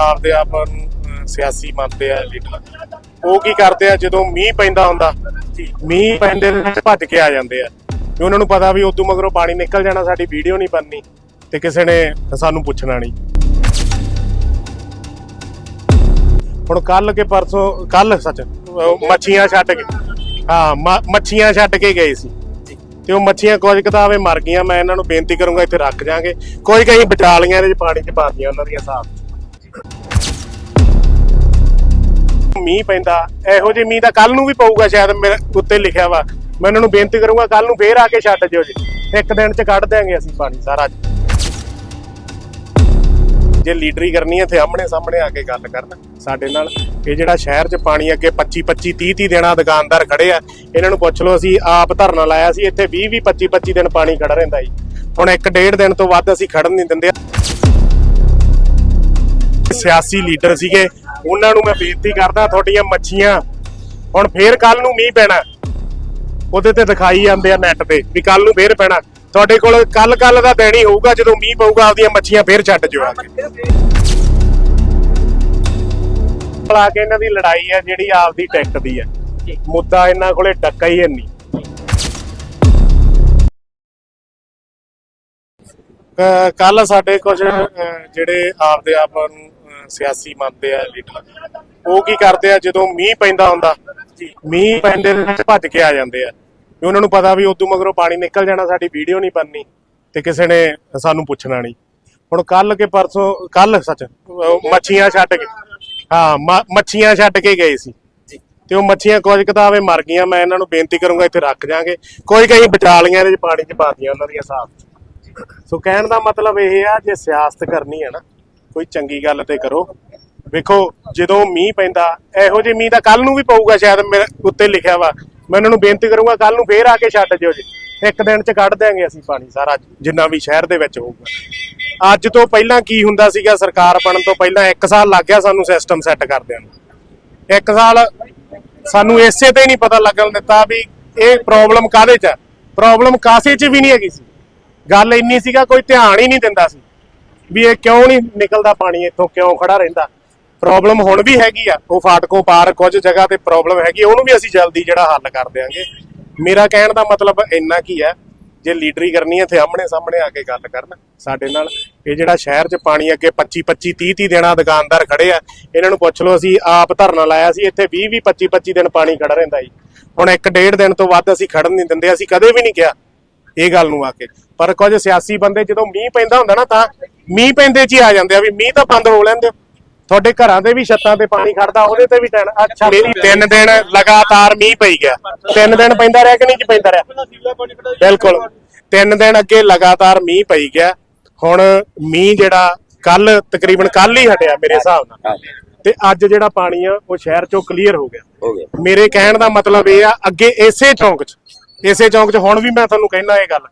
ਆਪਦੇ ਆਪ ਨੂੰ ਸਿਆਸੀ ਮੰਨਦੇ ਆ ਲੀਡਰ। ਉਹ ਕੀ ਕਰਦੇ ਆ ਜਦੋਂ ਮੀਂਹ ਪੈਂਦਾ ਹੁੰਦਾ ਮੀਂਹ ਪੈਂਦੇ ਦੇ ਭੱਜ ਕੇ ਆ ਜਾਂਦੇ ਆ। ਵੀ ਉਹਨਾਂ ਨੂੰ ਪਤਾ ਵੀ ਉਦੋਂ ਮਗਰੋਂ ਪਾਣੀ ਨਿਕਲ ਜਾਣਾ ਸਾਡੀ ਵੀਡੀਓ ਨਹੀਂ ਬਣਨੀ ਤੇ ਕਿਸੇ ਨੇ ਸਾਨੂੰ ਪੁੱਛਣਾ ਨਹੀਂ। ਹੁਣ ਕੱਲ ਕੇ ਪਰਸੋਂ ਕੱਲ ਸੱਚ ਮੱਛੀਆਂ ਛੱਡ ਕੇ ਹਾਂ ਮੱਛੀਆਂ ਛੱਡ ਕੇ ਗਏ ਸੀ। ਤੇ ਉਹ ਮੱਛੀਆਂ ਕੁਝ ਕਿਤਾਬੇ ਮਰ ਗਈਆਂ ਮੈਂ ਇਹਨਾਂ ਨੂੰ ਬੇਨਤੀ ਕਰੂੰਗਾ ਇੱਥੇ ਰੱਖ ਜਾਾਂਗੇ। ਕੋਈ ਕਹੀਂ ਬਚਾ ਲੀਆਂ ਇਹਦੇ ਚ ਪਾਣੀ ਚ ਪਾਤੀਆਂ ਉਹਨਾਂ ਦੀਆਂ ਹਿਸਾਬ ਮੀਂਹ ਪੈਂਦਾ, ਇਹੋ ਜਿਹੇ ਮੀਂਹ ਤਾਂ ਕੱਲ ਨੂੰ ਵੀ ਪਊਗਾ ਸ਼ਾਇਦ ਮੇਰੇ ਉੱਤੇ ਲਿਖਿਆ ਵਾ। ਮੈਂ ਉਹਨਾਂ ਨੂੰ ਬੇਨਤੀ ਕਰੂੰਗਾ ਕੱਲ ਨੂੰ ਫੇਰ ਆ ਕੇ ਛੱਡ ਜਿਓ ਜੀ। ਇੱਕ ਦਿਨ ਚ ਕੱਢ ਦਿਆਂਗੇ ਅਸੀਂ ਪਾਣੀ ਸਾਰਾ ਜੇ ਲੀਡਰੀ ਕਰਨੀ ਹੈ ਤੇ ਆਮਣੇ ਸਾਹਮਣੇ ਆ ਕੇ ਗੱਲ ਕਰਨ ਸਾਡੇ ਨਾਲ। ਇਹ ਜਿਹੜਾ ਸ਼ਹਿਰ 'ਚ ਪਾਣੀ ਅੱਗੇ 25 25 30 30 ਦਿਨਾਂ ਦੁਕਾਨਦਾਰ ਖੜੇ ਆ, ਇਹਨਾਂ ਨੂੰ ਪੁੱਛ ਲਓ, ਅਸੀਂ ਆਪ ਧਰਨਾ ਲਾਇਆ ਸੀ, ਇੱਥੇ 20 20 25 25 ਦਿਨ ਪਾਣੀ ਖੜਾ ਰਹਿੰਦਾ ਜੀ। ਹੁਣ ਇੱਕ ਡੇਢ ਦਿਨ ਤੋਂ ਵੱਧ ਅਸੀਂ ਖੜਨ ਨਹੀਂ ਦਿੰਦੇ। ਸਿਆਸੀ ਲੀਡਰ ਸੀਗੇ ਉਹਨਾਂ ਨੂੰ ਮੈਂ ਬੇਨਤੀ ਕਰਦਾ ਤੁਹਾਡੀਆਂ ਮੱਛੀਆਂ। ਹੁਣ ਫੇਰ ਕੱਲ ਨੂੰ ਮੀਂਹ ਪੈਣਾ। ਉਹਦੇ ਤੇ ਦਿਖਾਈ ਜਾਂਦੇ ਆ ਨੈਟ ਤੇ ਵੀ ਕੱਲ ਨੂੰ ਫੇਰ ਪੈਣਾ। ਤੁਹਾਡੇ ਕੋਲ ਕੱਲ ਕੱਲ ਦਾ ਦਿਨ ਹੋਊਗਾ, ਜਦੋਂ ਮੀਂਹ ਪਊਗਾ, ਆਪਦੀਆਂ ਮੱਛੀਆਂ ਫੇਰ ਛੱਡ ਜਿਓ ਆ ਕੇ। ਲਾ ਕੇ ਇਹਨਾਂ ਦੀ ਲੜਾਈ ਹੈ, ਜਿਹੜੀ ਆਪਦੀ ਟਿਕਟ ਦੀ ਹੈ। ਮੁੱਦਾ ਇਹਨਾਂ ਕੋਲੇ ਡੱਕਾ ਹੀ ਨਹੀਂ। ਕੱਲ ਸਾਡੇ ਕੁਝ ਜਿਹੜੇ ਆਪਦੇ ਆਪ ਨੂੰ ਸਿਆਸੀ ਮੰਨਦੇ ਆ ਲੀਡਰ। ਉਹ ਕੀ ਕਰਦੇ ਆ ਜਦੋਂ ਮੀਂਹ ਪੈਂਦਾ ਹੁੰਦਾ ਮੀਂਹ ਪੈਂਦੇ ਦੇ ਵਿੱਚ ਭੱਜ ਕੇ ਆ ਜਾਂਦੇ ਆ। ਵੀ ਉਹਨਾਂ ਨੂੰ ਪਤਾ ਵੀ ਉਦੋਂ ਮਗਰੋਂ ਪਾਣੀ ਨਿਕਲ ਜਾਣਾ ਸਾਡੀ ਵੀਡੀਓ ਨਹੀਂ ਬਣਨੀ ਤੇ ਕਿਸੇ ਨੇ ਸਾਨੂੰ ਪੁੱਛਣਾ ਨਹੀਂ। ਹੁਣ ਕੱਲ ਕੇ ਪਰਸੋਂ ਕੱਲ ਸੱਚ ਮੱਛੀਆਂ ਛੱਡ ਕੇ ਹਾਂ ਮੱਛੀਆਂ ਛੱਡ ਕੇ ਗਏ ਸੀ। ਤੇ ਉਹ ਮੱਛੀਆਂ ਕੁਝ ਕਿਤਾਬੇ ਮਰ ਗਈਆਂ ਮੈਂ ਇਹਨਾਂ ਨੂੰ ਬੇਨਤੀ ਕਰੂੰਗਾ ਇੱਥੇ ਰੱਖ ਜਾਾਂਗੇ। ਕੋਈ ਕਹੀਂ ਬਚਾ ਲੀਆਂ ਇਹਦੇ ਪਾਣੀ ਚ ਪਾਤੀਆਂ ਉਹਨਾਂ ਦੀਆਂ ਹਿਸਾਬ ਸੋ ਕਹਿਣ ਦਾ ਮਤਲਬ ਇਹ ਆ ਜੇ ਸਿਆਸਤ ਕਰਨੀ ਹੈ ਨਾ ਕੋਈ ਚੰਗੀ ਗੱਲ ਤੇ ਕਰੋ। ਵੇਖੋ, ਜਦੋਂ ਮੀਂਹ ਪੈਂਦਾ, ਇਹੋ ਜਿਹੇ ਮੀਂਹ ਤਾਂ ਕੱਲ ਨੂੰ ਵੀ ਪਊਗਾ ਸ਼ਾਇਦ ਮੇਰੇ ਉੱਤੇ ਲਿਖਿਆ ਵਾ। ਮੈਂ ਉਹਨਾਂ ਨੂੰ ਬੇਨਤੀ ਕਰੂੰਗਾ ਕੱਲ ਨੂੰ ਫੇਰ ਆ ਕੇ ਛੱਡ ਜਿਓ ਜੀ। ਇੱਕ ਦਿਨ ਚ ਕੱਢ ਦਿਆਂਗੇ ਅਸੀਂ ਪਾਣੀ ਸਾਰਾ, ਜਿੰਨਾ ਵੀ ਸ਼ਹਿਰ ਦੇ ਵਿੱਚ ਹੋਊਗਾ। ਅੱਜ ਤੋਂ ਪਹਿਲਾਂ ਕੀ ਹੁੰਦਾ ਸੀਗਾ, ਸਰਕਾਰ ਬਣਨ ਤੋਂ ਪਹਿਲਾਂ 1 ਸਾਲ ਲੱਗ ਗਿਆ ਸਾਨੂੰ ਸਿਸਟਮ ਸੈੱਟ ਕਰਦਿਆਂ ਨੂੰ। ਇੱਕ ਸਾਲ ਸਾਨੂੰ ਇਸੇ ਤੇ ਹੀ ਨਹੀਂ ਪਤਾ ਲੱਗਣ ਦਿੱਤਾ ਵੀ ਇਹ ਪ੍ਰੋਬਲਮ ਕਾਹਦੇ ਚ ਹੈ ਪ੍ਰੋਬਲਮ ਕਾਸੇ ਚ ਵੀ ਨਹੀਂ ਹੈਗੀ ਸੀ। ਗੱਲ ਇੰਨੀ ਸੀਗਾ, ਕੋਈ ਧਿਆਨ ਹੀ ਨਹੀਂ ਦਿੰਦਾ ਸੀ। ਵੀ ਇਹ ਕਿਉਂ ਨਹੀਂ ਨਿਕਲਦਾ ਪਾਣੀ? ਇੱਥੋਂ ਕਿਉਂ ਖੜਾ ਰਹਿੰਦਾ? ਪ੍ਰੋਬਲਮ ਹੁਣ ਵੀ ਹੈਗੀ ਆ। ਉਹ ਫਾਟਕੋ ਪਾਰ ਕੁਝ ਜਗ੍ਹਾ ਤੇ ਪ੍ਰੋਬਲਮ ਹੈਗੀ ਉਹਨੂੰ ਵੀ ਅਸੀਂ ਜਲਦੀ ਜਿਹੜਾ ਹੱਲ ਕਰ ਦਿਆਂਗੇ। ਮੇਰਾ ਕਹਿਣ ਦਾ ਮਤਲਬ ਇੰਨਾ ਕੀ ਹੈ ਜੇ ਲੀਡਰੀ ਕਰਨੀ ਹੈ ਤੇ ਆਮਣੇ ਸਾਹਮਣੇ ਆ ਕੇ ਗੱਲ ਕਰਨ। ਸਾਡੇ ਨਾਲ ਇਹ ਜਿਹੜਾ ਸ਼ਹਿਰ 'ਚ ਪਾਣੀ ਅੱਗੇ 25 25 30 30 ਦਿਨਾਂ ਦੁਕਾਨਦਾਰ ਖੜੇ ਆ, ਇਹਨਾਂ ਨੂੰ ਪੁੱਛ ਲਓ, ਅਸੀਂ ਆਪ ਧਰਨਾ ਲਾਇਆ ਸੀ, ਇੱਥੇ 20 20 25 25 ਦਿਨ ਪਾਣੀ ਖੜਾ ਰਹਿੰਦਾ ਜੀ। ਹੁਣ ਇੱਕ ਡੇਢ ਦਿਨ ਤੋਂ ਵੱਧ ਅਸੀਂ ਖੜਨ ਨਹੀਂ ਦਿੰਦੇ, ਅਸੀਂ ਕਦੇ ਵੀ ਨਹੀਂ ਕਿਹਾ। ਇਹ ਗੱਲ ਨੂੰ ਆ ਕੇ। ਪਰ ਕੁਝ ਸਿਆਸੀ ਬੰਦੇ ਜਦੋਂ ਮੀਂਹ ਪੈਂਦਾ ਹੁੰਦਾ ਨਾ ਤਾਂ ਮੀਂਹ ਪੈਂਦੇ 'ਚ ਹੀ ਆ ਜਾਂਦੇ ਆ ਵੀ ਮੀਂਹ ਤਾਂ ਬੰਦ ਹੋ ਲੈਂਦੇ। ਤੁਹਾਡੇ ਘਰਾਂ ਦੇ ਵੀ ਛੱਤਾਂ ਤੇ ਪਾਣੀ ਖੜਦਾ ਉਹਦੇ ਤੇ ਵੀ ਟੈਨ ਅੱਛਾ। ਮੇਰੀ ਤਿੰਨ ਦਿਨ ਲਗਾਤਾਰ ਮੀਂਹ ਪਈ ਗਿਆ। ਤਿੰਨ ਦਿਨ ਪੈਂਦਾ ਰਿਹਾ ਕਿ ਨਹੀਂ ਜੀ ਪੈਂਦਾ ਰਿਹਾ? ਬਿਲਕੁਲ। ਤਿੰਨ ਦਿਨ ਅੱਗੇ ਲਗਾਤਾਰ ਮੀਂਹ ਪਈ ਗਿਆ। ਹੁਣ ਮੀਂਹ ਜਿਹੜਾ ਕੱਲ ਤਕਰੀਬਨ ਕੱਲ ਹੀ ਹਟਿਆ ਮੇਰੇ ਹਿਸਾਬ ਨਾਲ। ਤੇ ਅੱਜ ਜਿਹੜਾ ਪਾਣੀ ਆ ਉਹ ਸ਼ਹਿਰ ਚੋਂ ਕਲੀਅਰ ਹੋ ਗਿਆ। ਹੋ ਗਿਆ। ਮੇਰੇ ਕਹਿਣ ਦਾ ਮਤਲਬ ਇਹ ਆ ਅੱਗੇ ਇਸੇ ਚੌਂਕ 'ਚ ਇਸੇ ਚੌਂਕ 'ਚ ਹੁਣ ਵੀ ਮੈਂ ਤੁਹਾਨੂੰ ਕਹਿਣਾ ਇਹ ਗੱਲ,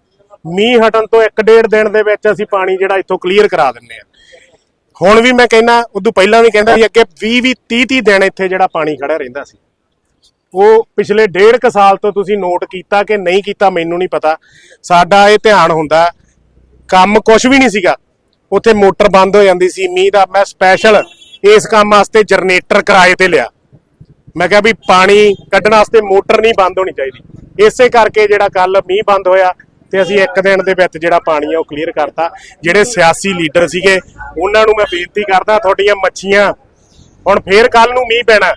ਮੀਂਹ ਹਟਣ ਤੋਂ ਇੱਕ ਡੇਢ ਦਿਨ ਦੇ ਵਿੱਚ ਅਸੀਂ ਪਾਣੀ ਜਿਹੜਾ ਇੱਥੋਂ ਕਲੀਅਰ ਕਰਾ ਦਿੰਨੇ ਆ। ਹੁਣ ਵੀ ਮੈਂ ਕਹਿਣਾ ਉਦੋਂ ਪਹਿਲਾਂ ਵੀ ਕਹਿੰਦਾ ਸੀ ਅੱਗੇ 20 20 30 30 ਦਿਨ ਇੱਥੇ ਜਿਹੜਾ ਪਾਣੀ ਖੜਾ ਰਹਿੰਦਾ ਸੀ। ਉਹ ਪਿਛਲੇ ਡੇਢ ਕ ਸਾਲ ਤੋਂ ਤੁਸੀਂ ਨੋਟ ਕੀਤਾ ਕਿ ਨਹੀਂ ਕੀਤਾ ਮੈਨੂੰ ਨਹੀਂ ਪਤਾ। ਸਾਡਾ ਇਹ ਧਿਆਨ ਹੁੰਦਾ, ਕੰਮ ਕੁਝ ਵੀ ਨਹੀਂ ਸੀਗਾ। ਉੱਥੇ ਮੋਟਰ ਬੰਦ ਹੋ ਜਾਂਦੀ ਸੀ, ਮੀਂਹ ਦਾ ਮੈਂ ਸਪੈਸ਼ਲ ਇਸ ਕੰਮ ਵਾਸਤੇ ਜਨਰੇਟਰ ਕਿਰਾਏ ਤੇ ਲਿਆ। ਮੈਂ ਕਿਹਾ ਵੀ ਪਾਣੀ ਕੱਢਣ ਵਾਸਤੇ ਮੋਟਰ ਨਹੀਂ ਬੰਦ ਹੋਣੀ ਚਾਹੀਦੀ। ਇਸੇ ਕਰਕੇ ਜਿਹੜਾ ਕੱਲ ਮੀਂਹ ਬੰਦ ਹੋਇਆ ਤੇ ਅਸੀਂ ਇੱਕ ਦਿਨ ਦੇ ਵਿੱਚ ਜਿਹੜਾ ਪਾਣੀ ਆ ਉਹ ਕਲੀਅਰ ਕਰਤਾ। ਜਿਹੜੇ ਸਿਆਸੀ ਲੀਡਰ ਸੀਗੇ, ਉਹਨਾਂ ਨੂੰ ਮੈਂ ਬੇਨਤੀ ਕਰਦਾ, ਤੁਹਾਡੀਆਂ ਮੱਛੀਆਂ, ਹੁਣ ਫੇਰ ਕੱਲ ਨੂੰ ਮੀਂਹ ਪੈਣਾ।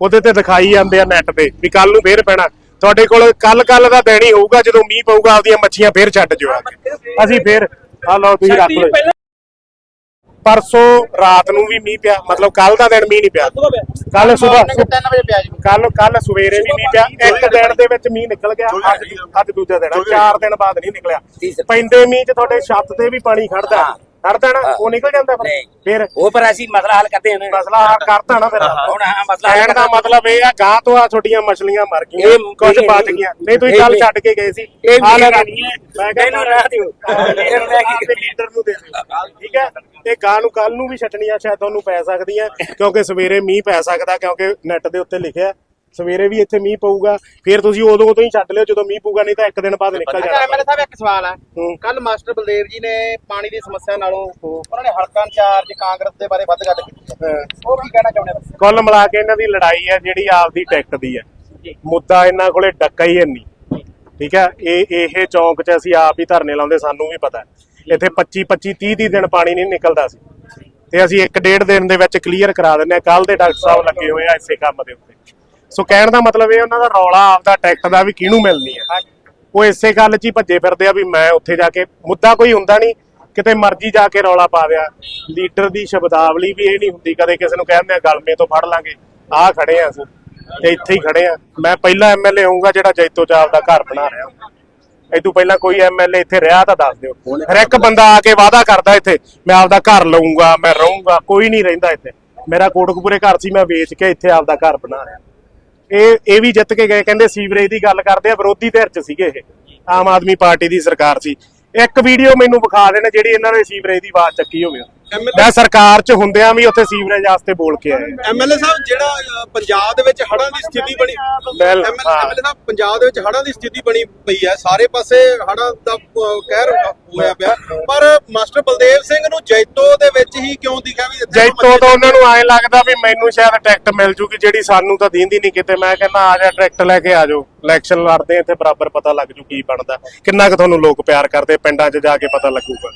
ਉਹਦੇ ਤੇ ਦਿਖਾਈ ਜਾਂਦੇ ਆ ਨੈਟ ਤੇ ਵੀ ਕੱਲ ਨੂੰ ਫੇਰ ਪੈਣਾ। ਤੁਹਾਡੇ ਕੋਲ ਕੱਲ ਕੱਲ ਦਾ ਦਿਨ ਹੋਊਗਾ, ਜਦੋਂ ਮੀਂਹ ਪਊਗਾ, ਆਪਦੀਆਂ ਮੱਛੀਆਂ ਫੇਰ ਛੱਡ ਜਿਓ ਅਸੀਂ ਫੇਰ ਆ ਲਓ ਤੁਸੀਂ ਰੱਖ ਲਓ। ਪਰਸੋਂ ਰਾਤ ਨੂੰ ਵੀ ਮੀਂਹ ਪਿਆ ਮਤਲਬ ਕੱਲ ਦਾ ਦਿਨ ਮੀਂਹ ਨਹੀਂ ਪਿਆ। ਕੱਲ ਸਵੇਰ 3 ਵਜੇ ਪਿਆ ਜੀ। ਕੱਲ ਕੱਲ ਸਵੇਰੇ ਵੀ ਮੀਂਹ ਪਿਆ। ਇੱਕ ਦਿਨ ਦੇ ਵਿੱਚ ਮੀਂਹ ਨਿਕਲ ਗਿਆ ਅੱਜ ਅੱਜ ਦੂਜਾ ਦਿਨ ਆ, ਚਾਰ ਦਿਨ ਬਾਅਦ ਨਹੀਂ ਨਿਕਲਿਆ। ਪੈਂਦੇ ਮੀਂਹ 'ਚ ਤੁਹਾਡੇ ਛੱਤ ਤੇ ਵੀ ਪਾਣੀ ਖੜਦਾ ਖੜਦਾ ਨਾ ਉਹ ਨਿਕਲ ਜਾਂਦਾ ਫਿਰ ਨਹੀਂ। ਫਿਰ ਉਹ ਪਰ ਅਸੀਂ ਮਸਲਾ ਹੱਲ ਕਰਦੇ ਹਾਂ ਮਸਲਾ ਹੱਲ ਕਰਤਾ ਨਾ ਫਿਰ ਹੁਣ ਹਾਂ ਮਸਲਾ ਹੱਲ ਕਹਿਣ ਦਾ ਮਤਲਬ ਇਹ ਆ ਗਾਂ ਤੋਂ ਆ ਛੋਟੀਆਂ ਮਛਲੀਆਂ ਮਰ ਗਈਆਂ ਇਹ ਕੁਝ ਇਹ ਬਚ ਨਹੀਂ। ਗਈਆਂ ਨਹੀਂ ਤੁਸੀਂ ਇਹ ਕੱਲ ਨਹੀਂ। ਛੱਡ ਕੇ ਗਏ ਸੀ ਇਹ ਆਹ ਲੈ ਮੇਰਾ ਲਓ। ਨਹੀਂ ਹੈ। ਮੈਂ ਕਹਿੰਦਾ ਮੈਨੂੰ ਰਹਿ ਦਿਓ। ਇਹ ਮੈਂ ਕੀ ਲੀਡਰ ਨੂੰ ਦੇ ਦਿਓ ਠੀਕ ਹੈ ਇਹ ਗਾਂ ਨੂੰ ਕੱਲ ਨੂੰ ਵੀ ਛੱਟਣੀਆਂ ਸ਼ਾਇਦ ਤੁਹਾਨੂੰ ਪੈ ਸਕਦੀਆਂ ਕਿਉਂਕਿ ਸਵੇਰੇ ਮੀਂਹ ਪੈ ਸਕਦਾ ਕਿਉਂਕਿ ਨੈਟ ਦੇ ਉੱਤੇ ਲਿਖਿਆ ਸਵੇਰੇ ਵੀ ਇੱਥੇ ਮੀਂਹ ਪਊਗਾ ਫਿਰ ਤੁਸੀਂ ਉਦੋਂ ਉਦੋਂ ਹੀ ਛੱਡ ਲਿਓ ਜਦੋਂ ਮੀਂਹ ਪਊਗਾ ਨਹੀਂ ਤਾਂ ਇੱਕ ਦਿਨ ਬਾਅਦ ਨਿਕਲ ਅੱਛਾ ਜਾਣਾ। ਐਮਐਲਏ ਸਾਹਿਬ ਇੱਕ ਸਵਾਲ ਹੈ ਹੂੰ। ਕੱਲ ਮਾਸਟਰ ਬਲਦੇਵ ਜੀ ਨੇ ਪਾਣੀ ਦੀ ਸਮੱਸਿਆ ਨਾਲੋਂ ਉਹਨਾਂ ਨੇ ਹਲਕਾ ਇੰਚਾਰਜ ਕਾਂਗਰਸ ਦੇ ਬਾਰੇ ਵੱਧ ਗੱਲ ਕੀਤੀ ਹੈ ਹਾਂ। ਉਹ ਕੀ ਕਹਿਣਾ ਚਾਹੁੰਦੇ ਹੋ ਕੁੱਲ ਮਿਲਾ ਕੇ ਇਹਨਾਂ ਦੀ ਲੜਾਈ ਹੈ ਜਿਹੜੀ ਆਪਦੀ ਟਿਕਟ ਦੀ ਹੈ। ਮੁੱਦਾ ਇਹਨਾਂ ਕੋਲੇ ਡੱਕਾ ਹੀ ਹੈ ਨਹੀਂ। ਠੀਕ ਹੈ? ਇਹ ਇਹ ਚੌਂਕ 'ਚ ਅਸੀਂ ਆਪ ਹੀ ਧਰਨੇ ਲਾਉਂਦੇ ਸਾਨੂੰ ਵੀ ਪਤਾ ਹੈ। ਇੱਥੇ 25 25 30 30 ਦਿਨ ਪਾਣੀ ਨਹੀਂ ਨਿਕਲਦਾ ਸੀ। ਤੇ ਅਸੀਂ ਇੱਕ ਡੇਢ ਦਿਨ ਦੇ ਵਿੱਚ ਕਲੀਅਰ ਕਰਾ ਦਿੰਨੇ ਆ ਕੱਲ ਦੇ ਡਾਕਟਰ ਸਾਹਿਬ ਲੱਗੇ ਹੋਏ ਆ ਇਸੇ ਕੰਮ ਦੇ ਉੱਤੇ। ਸੋ ਕਹਿਣ ਦਾ ਮਤਲਬ ਇਹ ਉਹਨਾਂ ਦਾ ਰੌਲਾ ਆਪਦਾ ਟਿਕਟ ਦਾ ਵੀ ਕਿਹਨੂੰ ਮਿਲਣੀ ਹੈ? ਉਹ ਇਸੇ ਗੱਲ 'ਚ ਹੀ ਭੱਜੇ ਫਿਰਦੇ ਆ ਵੀ ਮੈਂ ਉੱਥੇ ਜਾ ਕੇ ਮੁੱਦਾ ਕੋਈ ਹੁੰਦਾ ਨਹੀਂ ਕਿਤੇ ਮਰਜ਼ੀ ਜਾ ਕੇ ਰੌਲਾ ਪਾ ਦਿਆ। ਲੀਡਰ ਦੀ ਸ਼ਬਦਾਵਲੀ ਵੀ ਇਹ ਨਹੀਂ ਹੁੰਦੀ ਕਦੇ ਕਿਸੇ ਨੂੰ ਕਹਿੰਦੇ ਆ ਗਲਮੇ ਤੋਂ ਫੜ ਲਾਂਗੇ। ਆਹ ਖੜੇ ਆ ਅਸੀਂ ਤੇ ਇੱਥੇ ਹੀ ਖੜੇ ਆ। ਮੈਂ ਪਹਿਲਾ ਐਮਐਲਏ ਹੋਊਂਗਾ ਜਿਹੜਾ ਜੈਤੋ ਚਾਪ ਦਾ ਘਰ ਬਣਾ ਰਿਹਾ। ਇਹ ਤੋਂ ਪਹਿਲਾਂ ਕੋਈ ਐਮਐਲਏ ਇੱਥੇ ਰਿਹਾ ਤਾਂ ਦੱਸ ਦਿਓ। ਹਰ ਇੱਕ ਬੰਦਾ ਆ ਕੇ ਵਾਅਦਾ ਕਰਦਾ ਇੱਥੇ ਮੈਂ ਆਪਦਾ ਘਰ ਲਊਂਗਾ ਮੈਂ ਰਹੂੰਗਾ ਕੋਈ ਨਹੀਂ ਰਹਿੰਦਾ ਇੱਥੇ। ਮੇਰਾ ਕੋਟਕਪੂਰੇ ਘਰ ਸੀ ਮੈਂ ਵੇਚ ਕੇ ਇੱਥੇ ਆਪਦਾ ਘਰ ਬਣਾ ਰਿਹਾ। ਇਹ ਇਹ ਵੀ ਜਿੱਤ ਕੇ ਗਏ, ਕਹਿੰਦੇ ਸੀਵਰੇਜ ਦੀ ਗੱਲ ਕਰਦੇ ਆ, ਵਿਰੋਧੀ ਧਿਰ ਚ ਸੀਗੇ ਇਹ, ਆਮ ਆਦਮੀ ਪਾਰਟੀ ਦੀ ਸਰਕਾਰ ਸੀ। ਇੱਕ ਵੀਡੀਓ ਮੈਨੂੰ ਵਿਖਾ ਦੇਣਾ ਜਿਹੜੀ ਇਹਨਾਂ ਨੇ ਸੀਵਰੇਜ ਦੀ ਆਵਾਜ਼ ਚੱਕੀ ਹੋਵੇ। ਮੈਂ ਸਰਕਾਰ ਚ ਹੁੰਦਿਆਂ ਵੀ ਉੱਥੇ ਸੀਵਰੇਜ ਵਾਸਤੇ ਬੋਲ ਕੇ ਆਏ ਐਮਐਲਏ ਸਾਹਿਬ ਜਿਹੜਾ ਅ, ਪੰਜਾਬ ਦੇ ਵਿੱਚ ਹੜ੍ਹਾਂ ਦੀ ਸਥਿਤੀ ਬਣੀ ਬਿਲ- ਐਮਐਲਏ ਹਾਂ। ਸਾਹਿਬ ਪੰਜਾਬ ਦੇ ਵਿੱਚ ਹੜ੍ਹਾਂ ਦੀ ਸਥਿਤੀ ਬਣੀ ਪਈ ਹੈ। ਸਾਰੇ ਪਾਸੇ ਹੜ੍ਹਾਂ ਦਾ ਅ, ਕਹਿਰ ਹੋਇਆ ਪਿਆ। ਪਰ ਮਾਸਟਰ ਬਲਦੇਵ ਸਿੰਘ ਨੂੰ ਜੈਤੋ ਦੇ ਵਿੱਚ ਹੀ ਕਿਉਂ ਦਿਖਿਆ ਵੀ ਇੱਥੇ ਜੈਤੋ ਤੋਂ ਉਹਨਾਂ ਨੂੰ ਐਂ ਲੱਗਦਾ ਵੀ ਮੈਨੂੰ ਸ਼ਾਇਦ ਟਿਕਟ ਮਿਲ ਜੂਗੀ ਜਿਹੜੀ ਸਾਨੂੰ ਤਾਂ ਦੀਂਦੀ ਨਹੀਂ ਕਿਤੇ। ਮੈਂ ਕਹਿੰਦਾ ਆ ਜਾ ਟਿਕਟ ਲੈ ਕੇ ਆ ਜਾਓ। ਇਲੈਕਸ਼ਨ ਲੜਦੇ ਆ, ਇੱਥੇ ਬਰਾਬਰ ਪਤਾ ਲੱਗ ਜੂ ਕੀ ਬਣਦਾ। ਕਿੰਨਾ ਕੁ ਤੁਹਾਨੂੰ ਲੋਕ ਪਿਆਰ ਕਰਦੇ ਪਿੰਡਾਂ 'ਚ ਜਾ ਕੇ ਪਤਾ ਲੱਗੂਗਾ।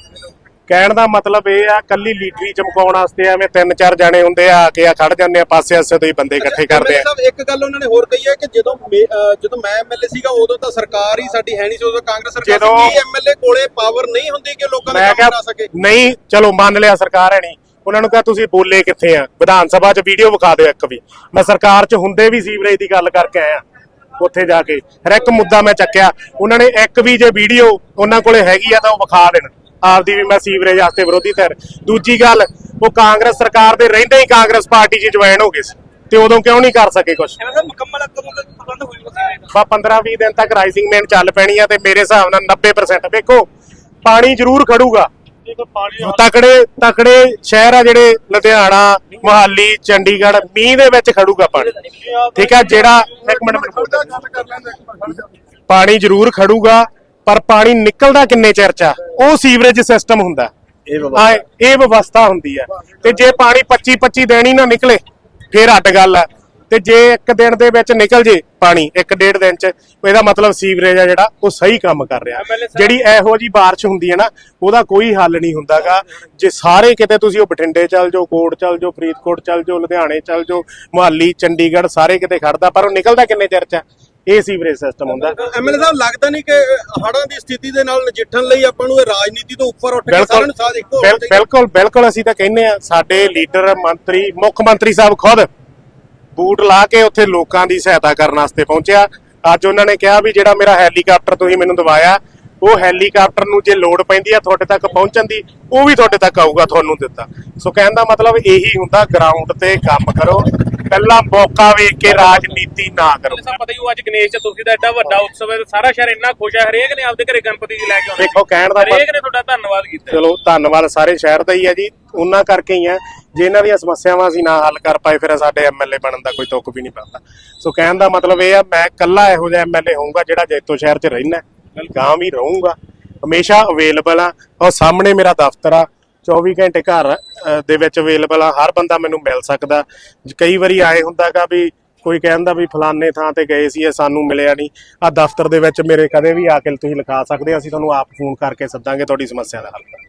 ਕਹਿਣ ਦਾ ਮਤਲਬ ਇਹ ਆ ਕੱਲੀ ਲੀਡਰੀ ਚਮਕਾਉਣ ਵਾਸਤੇ ਐਵੇਂ ਤਿੰਨ ਚਾਰ ਜਾਣੇ ਹੁੰਦੇ ਆ ਆ ਕੇ ਆ ਖੜ ਜਾਂਦੇ ਆ ਪਾਸੇ ਆਸੇ ਤੋਂ ਹੀ ਬੰਦੇ ਇਕੱਠੇ ਕਰਦੇ ਆ। ਸਾਹਿਬ ਇੱਕ ਗੱਲ ਉਹਨਾਂ ਨੇ ਹੋਰ ਕਹੀ ਹੈ ਕਿ ਜਦੋਂ ਮੇ- ਜਦੋਂ ਮੈਂ ਐਮਐਲਏ ਸੀਗਾ ਉਦੋਂ ਤਾਂ ਸਰਕਾਰ ਹੀ ਸਾਡੀ ਹੈ ਨਹੀਂ ਸੀ ਉਦੋਂ ਕਾਂਗਰਸ ਸਰਕਾਰ ਜਦੋਂ- ਸੀ ਕੀ ਐਮਐਲਏ ਕੋਲੇ ਪਾਵਰ ਨਹੀਂ ਹੁੰਦੀ ਕਿ ਲੋਕਾਂ ਦੇ ਮੈਂ ਕੰਮ ਕਰਾ ਸਕੇ? ਨਹੀਂ ਚਲੋ ਮੰਨ ਲਿਆ ਸਰਕਾਰ ਹੈ ਨਹੀਂ। ਉਹਨਾਂ ਨੂੰ ਕਿਹਾ ਤੁਸੀਂ ਬੋਲੇ ਕਿੱਥੇ ਆ? ਵਿਧਾਨ ਸਭਾ 'ਚ ਵੀਡੀਓ ਵਿਖਾ ਦਿਓ ਇੱਕ ਵੀ। ਮੈਂ ਸਰਕਾਰ 'ਚ ਹੁੰਦੇ ਵੀ ਸੀਵਰੇਜ ਦੀ ਗੱਲ ਕਰਕੇ ਆਇਆ ਉੱਥੇ ਜਾ ਕੇ। ਹਰ ਇੱਕ ਮੁੱਦਾ ਮੈਂ ਚੱਕਿਆ। ਉਹਨਾਂ ਨੇ ਇੱਕ ਵੀ ਜੇ ਵੀਡੀਓ ਉਹਨਾਂ ਕੋਲੇ ਹੈਗੀ ਆ ਤਾਂ ਉਹ ਵਿਖਾ ਦੇਣ। ਆਪਦੀ ਵੀ ਮੈਂ ਸੀਵਰੇਜ ਵਾਸਤੇ ਵਿਰੋਧੀ ਧਿਰ। ਦੂਜੀ ਗੱਲ ਉਹ ਕਾਂਗਰਸ ਸਰਕਾਰ ਦੇ ਰਹਿੰਦੇ ਹੀ ਕਾਂਗਰਸ ਪਾਰਟੀ 'ਚ ਜੁਆਇਨ ਹੋ ਗਏ ਸੀ। ਤੇ ਉਦੋਂ ਕਿਉਂ ਨਹੀਂ ਕਰ ਸਕੇ ਕੁਝ ਮੁਕੰਮਲ ਪ੍ਰਬੰਧ ਹੋਈ ਬਸ ਬਾ 15-20 ਦਿਨ ਤੱਕ ਰਾਈਜ਼ਿੰਗ ਮੇਨ ਚੱਲ ਪੈਣੀ ਆ ਤੇ ਮੇਰੇ ਹਿਸਾਬ ਨਾਲ 90% ਵੇਖੋ ਪਾਣੀ ਜ਼ਰੂਰ ਖੜੂਗਾ। ਤਕੜੇ ਤਕੜੇ ਸ਼ਹਿਰ ਆ ਜਿਹੜੇ ਲੁਧਿਆਣਾ ਮੁਹਾਲੀ ਚੰਡੀਗੜ੍ਹ ਮੀਂਹ ਦੇ ਵਿੱਚ ਖੜੂਗਾ ਪਾਣੀ। ਠੀਕ ਆ ਜਿਹੜਾ ਇੱਕ ਮਿੰਟ। ਪਾਣੀ ਜ਼ਰੂਰ ਖੜੂਗਾ। ਪਰ ਪਾਣੀ ਨਿਕਲਦਾ ਕਿੰਨੇ ਚਿਰ ਚ ਆ? ਉਹ ਸੀਵਰੇਜ ਸਿਸਟਮ ਹੁੰਦਾ। ਆ ਇਹ ਵਿਵਸਥਾ ਹੁੰਦੀ ਆ। ਤੇ ਜੇ ਪਾਣੀ 25 25 ਦਿਨ ਹੀ ਨਾ ਨਿਕਲੇ ਫੇਰ ਅੱਡ ਗੱਲ ਆ। ਤੇ ਜੇ ਇੱਕ ਦਿਨ ਦੇ ਵਿੱਚ ਨਿਕਲ ਜੇ ਪਾਣੀ ਇੱਕ ਡੇਢ ਦਿਨ ਚ ਇਹਦਾ ਮਤਲਬ ਸੀਵਰੇਜ ਆ ਜਿਹੜਾ ਉਹ ਸਹੀ ਕੰਮ ਕਰ ਰਿਹਾ। ਜਿਹੜੀ ਇਹੋ ਜੀ ਬਾਰਿਸ਼ ਹੁੰਦੀ ਹੈ ਨਾ ਉਹਦਾ ਕੋਈ ਹੱਲ ਨਹੀਂ ਹੁੰਦਾਗਾ। ਜੇ ਸਾਰੇ ਕਿਤੇ ਤੁਸੀਂ ਉਹ ਬਠਿੰਡੇ ਚੱਲ ਜਾਓ ਕੋਟ ਚੱਲ ਜਾਓ ਫਰੀਦਕੋਟ ਚੱਲ ਜਾਓ ਲੁਧਿਆਣੇ ਚੱਲ ਜਾਓ ਮੁਹਾਲੀ ਚੰਡੀਗੜ੍ਹ ਸਾਰੇ ਕਿਤੇ ਖੜਦਾ ਪਰ ਉਹ ਨਿਕਲਦਾ ਕਿੰਨੇ ਚਿਰ ਚ? ਇਹ ਸੀਵਰੇਜ ਸਿਸਟਮ ਹੁੰਦਾ। ਐਮਐਲਏ ਸਾਹਿਬ ਲੱਗਦਾ ਨਹੀਂ ਕਿ ਹੜ੍ਹਾਂ ਦੀ ਸਥਿਤੀ ਦੇ ਨਾਲ ਨਜਿੱਠਣ ਲਈ ਆਪਾਂ ਨੂੰ ਇਹ ਰਾਜਨੀਤੀ ਤੋਂ ਉੱਪਰ ਉੱਠ ਕੇ ਸਾਰਿਆਂ ਨੂੰ ਸਾਥ ਇੱਕੋ ਬਿਲਕੁਲ ਬਿਲਕੁਲ ਅਸੀਂ ਤਾਂ ਕਹਿੰਦੇ ਆ ਸਾਡੇ ਲੀਡਰ ਮੰਤਰੀ ਮੁੱਖ ਮੰਤਰੀ ਸਾਹਿਬ ਖੁਦ ਬੂਟ ਲਾ ਕੇ ਉੱਥੇ ਲੋਕਾਂ ਦੀ ਸਹਾਇਤਾ ਕਰਨ ਵਾਸਤੇ ਪਹੁੰਚਿਆ। ਅੱਜ ਉਹਨਾਂ ਨੇ ਕਿਹਾ ਵੀ ਜਿਹੜਾ ਮੇਰਾ ਹੈਲੀਕਾਪਟਰ ਤੁਸੀਂ ਮੈਨੂੰ ਦਵਾਇਆ ਉਹ ਹੈਲੀਕਾਪਟਰ ਨੂੰ ਜੇ ਲੋਡ ਪੈਂਦੀ ਆ ਤੁਹਾਡੇ ਤੱਕ ਪਹੁੰਚਣ ਦੀ ਉਹ ਵੀ ਤੁਹਾਡੇ ਤੱਕ ਆਊਗਾ ਤੁਹਾਨੂੰ ਦਿੱਤਾ। ਸੋ ਕਹਿਣ ਦਾ ਮਤਲਬ ਇਹੀ ਹੁੰਦਾ ਗਰਾਊਂਡ ਤੇ ਕੰਮ ਕਰੋ। ਪਹਿਲਾਂ ਮੌਕਾ ਵੇਖ ਕੇ ਰਾਜਨੀਤੀ ਨਾ ਕਰੋ। ਸਾਨੂੰ ਪਤਾ ਹੀ ਉਹ ਅੱਜ ਗਣੇਸ਼ ਚਤੁਰਥੀ ਦਾ ਐਡਾ ਵੱਡਾ ਉਤਸਵ ਹੈ ਸਾਰਾ ਸ਼ਹਿਰ ਇੰਨਾ ਖੁਸ਼ ਹੈ ਹਰੇਕ ਨੇ ਆਪਦੇ ਘਰੇ ਗਣਪਤੀ ਜੀ ਲੈ ਕੇ ਆਉਂਦੇ ਵੇਖੋ ਕਹਿਣ ਦਾ ਹਰੇਕ ਨੇ ਤੁਹਾਡਾ ਧੰਨਵਾਦ ਕੀਤਾ। ਚਲੋ ਧੰਨਵਾਦ ਸਾਰੇ ਸ਼ਹਿਰ ਦਾ ਹੀ ਹੈ ਜੀ। ਉਹਨਾਂ ਕਰਕੇ ਹੀ ਆ ਜੇ ਇਹਨਾਂ ਦੀਆਂ ਸਮੱਸਿਆਵਾਂ ਅਸੀਂ ਨਾ ਹੱਲ ਕਰ ਪਾਏ ਫਿਰ ਸਾਡੇ ਐਮਐਲਏ ਬਣਨ ਦਾ ਕੋਈ ਤੁੱਕ ਵੀ ਨਹੀਂ ਬਣਦਾ ਸੋ ਕਹਿਣ ਦਾ ਮਤਲਬ ਇਹ ਆ ਮੈਂ ਇਕੱਲਾ ਇਹੋ ਜਿਹਾ ਐਮਐਲਏ ਹੋਊਂਗਾ ਜਿਹੜਾ ਜੈਤੋ ਸ਼ਹਿਰ 'ਚ ਰਹਿਣਾ ਗਾਂ ਵੀ ਰਹੂੰਗਾ। ਹਮੇਸ਼ਾ ਅਵੇਲੇਬਲ ਆ। ਔਰ ਸਾਹਮਣੇ ਮੇਰਾ ਦਫ਼ਤਰ ਆ। 24 ਘੰਟੇ ਘਰ ਦੇ ਵਿੱਚ ਅਵੇਲੇਬਲ ਆ, ਹਰ ਬੰਦਾ ਮੈਨੂੰ ਮਿਲ ਸਕਦਾ। ਕਈ ਵਾਰੀ ਆਏ ਹੁੰਦਾਗਾ ਵੀ ਕੋਈ ਕਹਿੰਦਾ ਵੀ ਫਲਾਣੇ ਥਾਂ ਤੇ ਗਏ ਸੀ, ਇਹ ਸਾਨੂੰ ਮਿਲਿਆ ਨਹੀਂ। ਆ ਦਫ਼ਤਰ ਦੇ ਵਿੱਚ ਮੇਰੇ ਕਦੇ ਵੀ ਆ ਕੇ ਤੁਸੀਂ ਲਿਖਾ ਸਕਦੇ ਆ, ਅਸੀਂ ਤੁਹਾਨੂੰ ਆਪ ਫੋਨ ਕਰਕੇ ਸੱਦਾਂਗੇ ਤੁਹਾਡੀ ਸਮੱਸਿਆ ਦਾ ਹੱਲ।